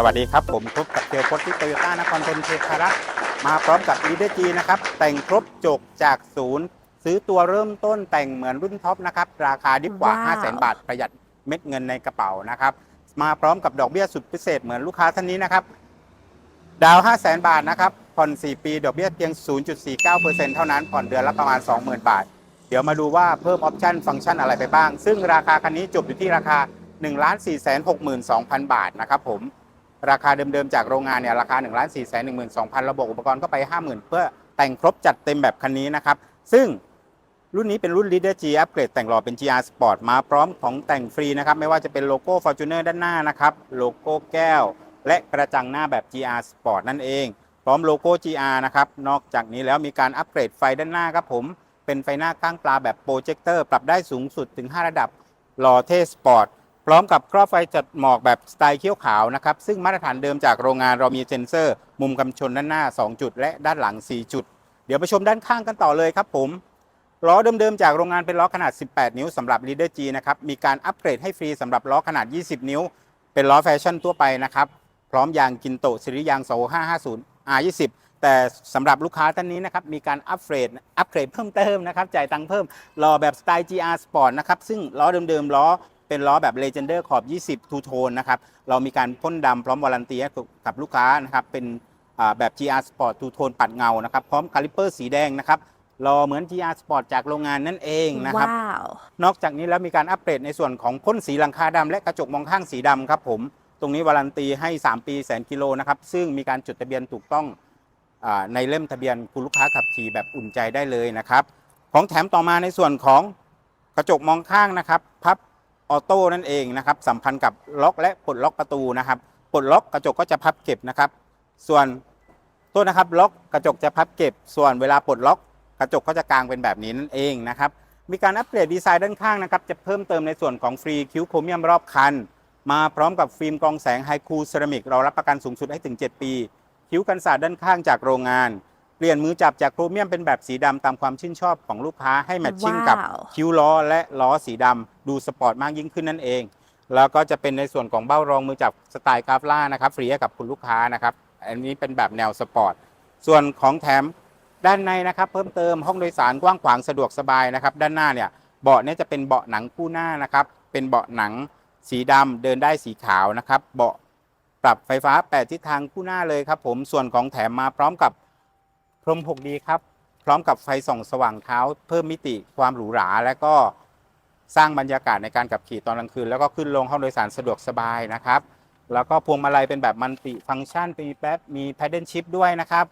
สวัสดีครับ ผมพบกับเทียวพจน์ที่โตโยต้านครธมเทพารักษ์มาพร้อมกับลีเดอร์จีนะครับ แต่งครบจกจากศูนย์ ซื้อตัวเริ่มต้นแต่งเหมือนรุ่นท็อปนะครับ ราคาดีกว่าว้าว5 0 0 0 0 0 บาท ประหยัดเม็ดเงินในกระเป๋านะครับ มาพร้อมกับดอกเบี้ยสุดพิเศษเหมือนลูกค้าท่านนี้นะครับ ดาว 5 0 0 0 0 0 บาทนะครับ ผ่อน 4 ปี ดอกเบี้ยเพียง 0.49%เท่านั้น ผ่อนเดือนละประมาณ 20,000 บาท เดี๋ยวมาดูว่าเพิ่มออปชั่นฟังก์ชันอะไรไปบ้าง ซึ่งราคาคันนี้จบอยู่ที่ราคา1 4 6 2 0 0 0 บาทนะครับผม ราคาเดิมๆจากโรงงานเนี่ยราคา1 4 1 2 0 0 0ระบบอุปกรณ์ก็ไป 50,000 เพื่อแต่งครบจัดเต็มแบบคันนี้นะครับ ซึ่งรุ่นนี้เป็นรุ่น Leader G อัปเกรดแต่งหล่อเป็น GR Sport มาพร้อมของแต่งฟรีนะครับ ไม่ว่าจะเป็นโลโก้ Fortuner ด้านหน้านะครับ โลโก้แก้ว และกระจังหน้าแบบ GR Sport นั่นเอง พร้อมโลโก้ GR นะครับ นอกจากนี้แล้วมีการอัปเกรดไฟด้านหน้าครับผม เป็นไฟหน้าข้างปลาแบบโปรเจคเตอร์ปรับได้สูงสุดถึง 5 ระดับหล่อเท่สปอร์ต พร้อมกับครอบไฟจัดหมอกแบบสไตล์เขียวขาวนะครับ ซึ่งมาตรฐานเดิมจากโรงงานเรามีเซ็นเซอร์ มุมกำชนด้านหน้า 2 จุด และด้านหลัง 4 จุด เดี๋ยวไปชมด้านข้างกันต่อเลยครับผมล้อเดิมๆจากโรงงานเป็นล้อขนาด 18 นิ้วสำหรับ Leader G นะครับ มีการอัปเกรดให้ฟรีสำหรับล้อขนาด 20 นิ้ว เป็นล้อแฟชั่นทั่วไปนะครับ พร้อมยางกินโตซิริยาง2550 R20 แต่สำหรับลูกค้าท่านนี้นะครับ มีการอัปเกรดอัปเกรดเพิ่มเติมนะครับ จ่ายตังค์เพิ่มล้อแบบสไตล์ GR Sport นะครับ ซึ่งล้อเดิมๆล้อ เป็นล้อแบบ Legender ขอบ 20 ทูโทนนะครับ เรามีการพ่นดำพร้อมวารันตีให้กับลูกค้านะครับ เป็นอ่าแบบ GR Sport ทูโทนปัดเงานะครับ พร้อมคาลิปเปอร์สีแดงนะครับรอเหมือน GR Sport จากโรงงานนั่นเองนะครับว้าวนอกจากนี้แล้วมีการอัปเกรดในส่วนของพ่นสีหลังคาดำและกระจกมองข้างสีดำครับผม ตรงนี้วารันตีให้ 3 ปีแสนกิโลนะครับ ซึ่งมีการจดทะเบียนถูกต้องอาในเล่มทะเบียนคุณลูกค้าขับขี่แบบอุ่นใจได้เลยนะครับ ของแถมต่อมาในส่วนของกระจกมองข้างนะครับ พับ ออโต้นั่นเองนะครับสัมพันธ์กับล็อกและปลดล็อกประตูนะครับปลดล็อกกระจกก็จะพับเก็บนะครับ ส่วนโทษนะครับล็อกกระจกจะพับเก็บ ส่วนเวลาปลดล็อก กระจกก็จะกางเป็นแบบนี้นั่นเองนะครับมีการอัปเกรดดีไซน์ด้านข้างนะครับจะเพิ่มเติมในส่วนของฟรีคิ้วโครเมียมรอบคัน มาพร้อมกับฟิล์มกรองแสงไฮคูเซรามิกเรารับประกันสูงสุดให้ถึง 7 ปี คิ้วกันศาสตร์ด้านข้างจากโรงงาน เปลี่ยนมือจับจากโครเมียมเป็นแบบสีดำตามความชื่นชอบของลูกค้าให้แมทชิ่งกับว้าว คิ้วล้อและล้อสีดำดูสปอร์ตมากยิ่งขึ้นนั่นเอง แล้วก็จะเป็นในส่วนของเบ้ารองมือจับสไตล์กราฟล่านะครับฟรีให้กับคุณลูกค้านะครับ อันนี้เป็นแบบแนวสปอร์ต ส่วนของแถมด้านในนะครับเพิ่มเติมห้องโดยสารกว้างขวางสะดวกสบายนะครับ ด้านหน้าเนี่ยเบาะเนี่ยจะเป็นเบาะหนังคู่หน้านะครับ เป็นเบาะหนังสีดำเดินได้สีขาวนะครับ เบาะปรับไฟฟ้า 8 ทิศทางคู่หน้าเลยครับผมส่วนของแถมมาพร้อมกับพ รม 6D ครับ พร้อมกับไฟส่องสว่างเท้า เพิ่มมิติความหรูหรา และก็สร้างบรรยากาศในการขับขี่ตอนกลางคืน แล้วก็ขึ้นลงห้องโดยสารสะดวกสบายนะครับ แล้วก็พวงมาลัยเป็นแบบมัลติฟังก์ชัน มีแป๊บมี Paddle Shift ด้วยนะครับ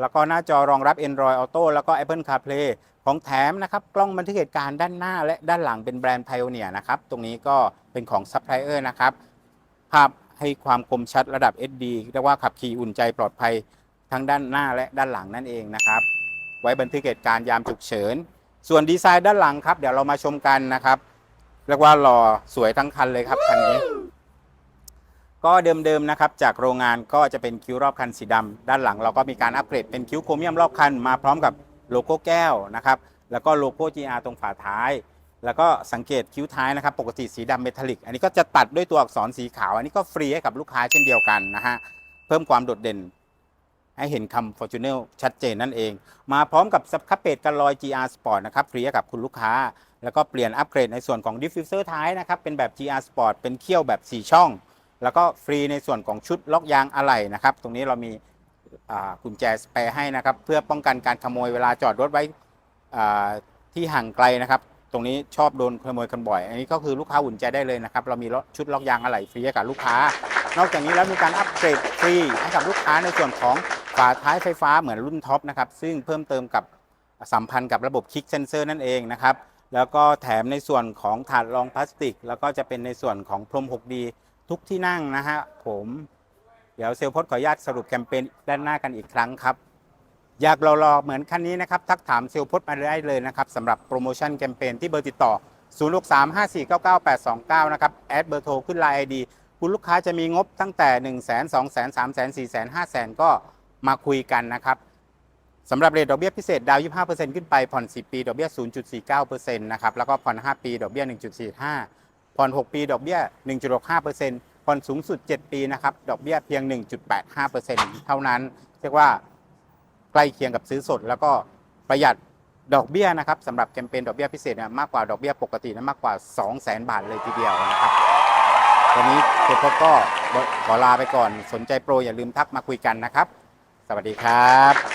แล้วก็หน้าจอรองรับ Android Auto แล้วก็ Apple CarPlay ของแถมนะครับ กล้องบันทึกเหตุการณ์ด้านหน้าและด้านหลังเป็นแบรนด์ Pioneer นะครับ ตรงนี้ก็เป็นของ Supplier นะครับ ภาพให้ความคมชัดระดับ SD เรียกว่าขับขี่อุ่นใจปลอดภัย ทั้งด้านหน้าและด้านหลังนั่นเองนะครับ ไว้บันทึกเหตุการณ์ยามฉุกเฉิน ส่วนดีไซน์ด้านหลังครับ เดี๋ยวเรามาชมกันนะครับเรียกว่าหล่อสวยทั้งคันเลยครับคันนี้ ก็เดิมๆนะครับ จากโรงงานก็จะเป็นคิ้วรอบคันสีดำด้านหลังเราก็มีการอัปเกรดเป็นคิ้วโครเมียมรอบคันมาพร้อมกับโลโก้แก้วนะครับ แล้วก็โลโก้ GR ตรงฝาท้าย แล้วก็สังเกตคิ้วท้ายนะครับ ปกติสีดำเมทัลลิก อันนี้ก็จะตัดด้วยตัวอักษรสีขาว อันนี้ก็ฟรีให้กับลูกค้าเช่นเดียวกันนะฮะ เพิ่มความโดดเด่น ให้เห็นคำ Fortuner ชัดเจนนั่นเอง มาพร้อมกับซับคัพเปดกันลอย GR Sport นะครับฟรีให้กับคุณลูกค้า แล้วก็เปลี่ยนอัปเกรดในส่วนของ Diffuser ท้ายนะครับ เป็นแบบ GR Sport เป็นเขี้ยวแบบ 4 ช่อง แล้วก็ฟรีในส่วนของชุดล็อกยางอะไหล่นะครับ ตรงนี้เรามีกุญแจสเปรให้นะครับ เพื่อป้องกันการขโมยเวลาจอดรถไว้ที่ห่างไกลนะครับ ตรงนี้ชอบโดนขโมยกันบ่อย อันนี้ก็คือลูกค้าอุ่นใจได้เลยนะครับ เรามีชุดล็อกยางอะไหล่ฟรีให้กับลูกค้า นอกจากนี้แล้วมีการอัปเกรดฟรีให้กับลูกค้าในส่วนของ ฝาท้ายไฟฟ้าเหมือนรุ่นท็อปนะครับซึ่งเพิ่มเติมกับสัมพันธ์กับระบบคลิกเซนเซอร์นั่นเองนะครับแล้วก็แถมในส่วนของถาดรองพลาสติก แล้วก็จะเป็นในส่วนของพรม 6D ทุกที่นั่งนะฮะผมเดี๋ยวเซลลพจน์ขออนุญาตสรุปแคมเปญด้านหน้ากันอีกครั้งครับ อยากรอๆเหมือนคันนี้นะครับ ทักถามเซลลพจน์มาได้เลยนะครับสำหรับโปรโมชั่นแคมเปญที่เบอร์ติดต่อ 0635499829 นะครับ แอดเบอร์โทรขึ้นไลน์ไอดีคุณลูกค้าจะมีงบตั้งแต่ 1 0 0 0 0 0 2 0 0 0 0 3 0 0 0 0 4 0 0 0 0 5 0 0 0 0 0ก็ มาคุยกันนะครับสำหรับเรทดอกเบี้ยพิเศษดาว 25%ขึ้นไป ผ่อน 10 ปี ดอกเบี้ย 0.49%นะครับ แล้วก็ผ่อน 5 ปี ดอกเบี้ย 1.45 ผ่อน 6 ปี ดอกเบี้ย 1.65%ผ่อนสูงสุด 7 ปีนะครับ ดอกเบี้ยเพียง 1.85%เท่านั้น เรียกว่าใกล้เคียงกับซื้อสด แล้วก็ประหยัดดอกเบี้ยนะครับสำหรับแคมเปญดอกเบี้ยพิเศษเนี่ยมากกว่าดอกเบี้ยปกตินะมากกว่า 200,000 บาทเลยทีเดียวนะครับวันนี้เคพบก็ขอลาไปก่อน สนใจโปรอย่าลืมทักมาคุยกันนะครับ สวัสดีครับ